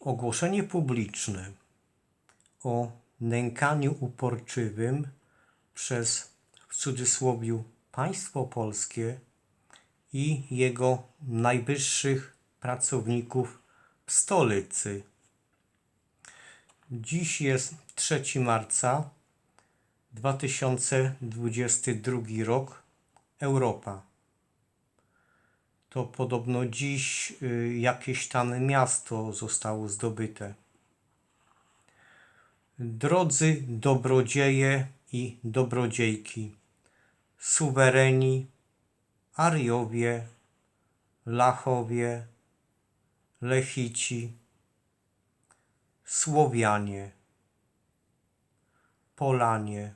Ogłoszenie publiczne o nękaniu uporczywym przez w cudzysłowie państwo polskie i jego najwyższych pracowników w stolicy. Dziś jest 3 marca 2022 rok. Europa. To podobno dziś y, jakieś tam miasto zostało zdobyte. Drodzy dobrodzieje i dobrodziejki, suwereni, Ariowie, Lachowie, Lechici, Słowianie, Polanie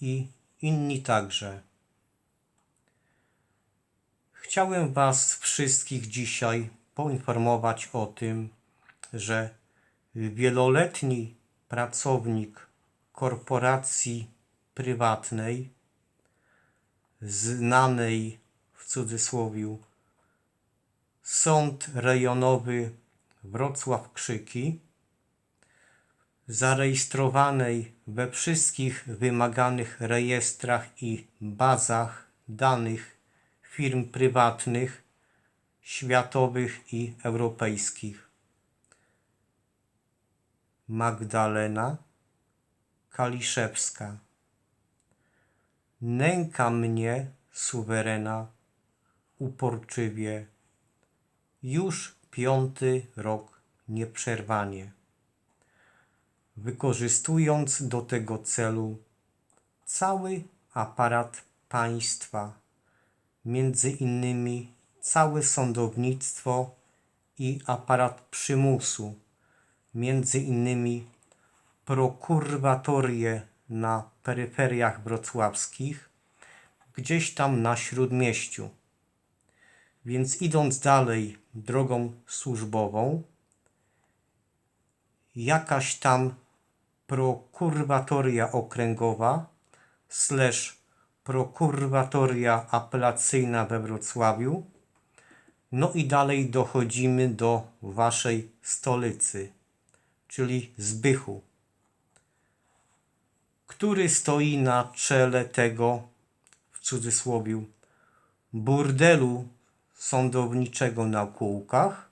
i inni także. Chciałem Was wszystkich dzisiaj poinformować o tym, że wieloletni pracownik korporacji prywatnej, znanej w cudzysłowie Sąd Rejonowy Wrocław Krzyki, zarejestrowanej we wszystkich wymaganych rejestrach i bazach danych firm prywatnych, światowych i europejskich. Magdalena Kaliszewska. Nęka mnie, suwerena, uporczywie, już piąty rok nieprzerwanie. Wykorzystując do tego celu cały aparat państwa, między innymi całe sądownictwo i aparat przymusu, między innymi prokurwatorię na peryferiach wrocławskich, gdzieś tam na śródmieściu. Więc idąc dalej drogą służbową, jakaś tam prokurwatoria okręgowa slash prokurwatoria apelacyjna we Wrocławiu. No i dalej dochodzimy do waszej stolicy, czyli Zbychu, który stoi na czele tego, w cudzysłowie, burdelu sądowniczego na kółkach,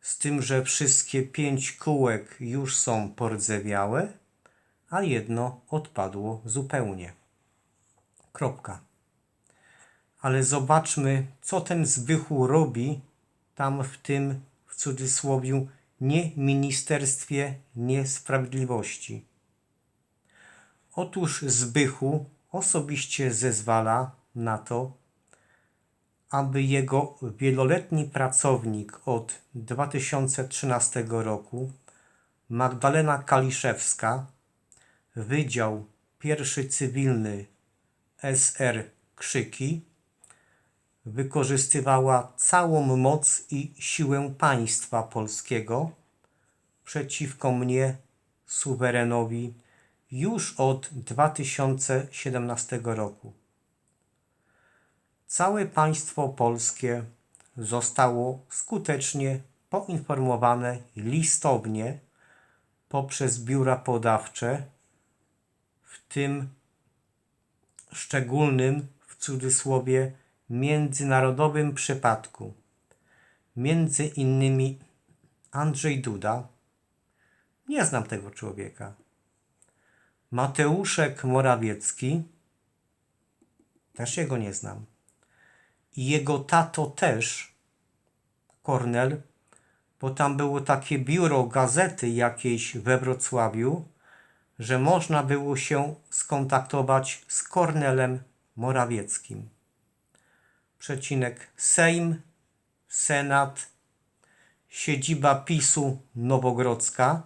z tym, że wszystkie pięć kółek już są pordzewiałe, a jedno odpadło zupełnie. Kropka. Ale zobaczmy, co ten Zbychu robi tam w tym, w cudzysłowie, nie Ministerstwie Niesprawiedliwości. Otóż Zbychu osobiście zezwala na to, aby jego wieloletni pracownik od 2013 roku, Magdalena Kaliszewska, Wydział Pierwszy Cywilny SR Krzyki, wykorzystywała całą moc i siłę państwa polskiego przeciwko mnie, suwerenowi, już od 2017 roku. Całe państwo polskie zostało skutecznie poinformowane listownie poprzez biura podawcze, w tym szczególnym w cudzysłowie międzynarodowym przypadku. Między innymi Andrzej Duda. Nie znam tego człowieka. Mateuszek Morawiecki. Też jego nie znam. I jego tato też, Kornel, bo tam było takie biuro gazety jakiejś we Wrocławiu, że można było się skontaktować z Kornelem Morawieckim. Przecinek Sejm, Senat, siedziba PiSu Nowogrodzka.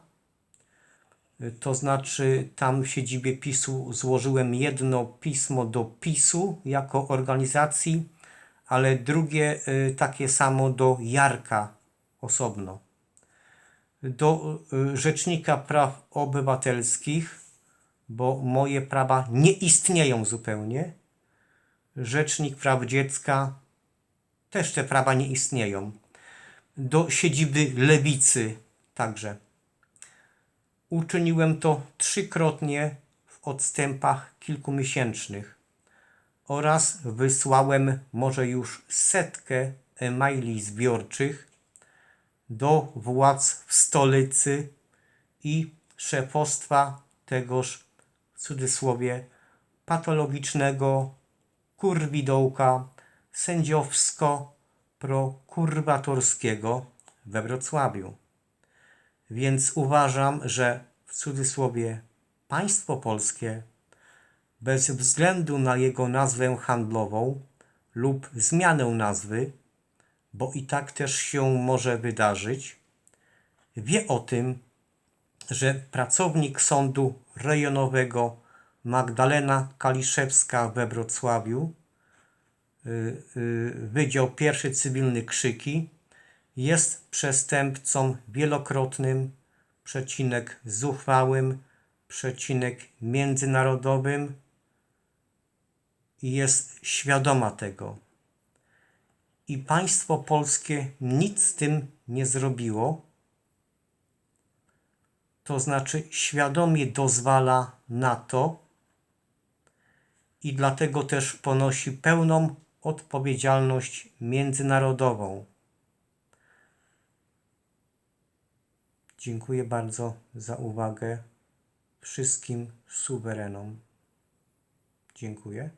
To znaczy, tam w siedzibie PiSu złożyłem jedno pismo do PiSu jako organizacji, ale drugie y, takie samo do Jarka osobno do y, Rzecznika Praw Obywatelskich, bo moje prawa nie istnieją zupełnie. Rzecznik Praw Dziecka też te prawa nie istnieją. do siedziby lewicy także. Uczyniłem to trzykrotnie w odstępach kilkumiesięcznych oraz wysłałem może już setkę e-maili zbiorczych do władz w stolicy i szefostwa tegoż w cudzysłowie patologicznego kurwidołka sędziowsko-prokuratorskiego we Wrocławiu. Więc uważam, że w cudzysłowie państwo polskie bez względu na jego nazwę handlową lub zmianę nazwy, bo i tak też się może wydarzyć, wie o tym, że pracownik sądu rejonowego Magdalena Kaliszewska we Wrocławiu, y, y, Wydział Pierwszy Cywilny Krzyki, jest przestępcą wielokrotnym, przecinek zuchwałym, przecinek międzynarodowym i jest świadoma tego. I państwo polskie nic z tym nie zrobiło, to znaczy świadomie dozwala na to i dlatego też ponosi pełną odpowiedzialność międzynarodową. Dziękuję bardzo za uwagę wszystkim suwerenom. Dziękuję.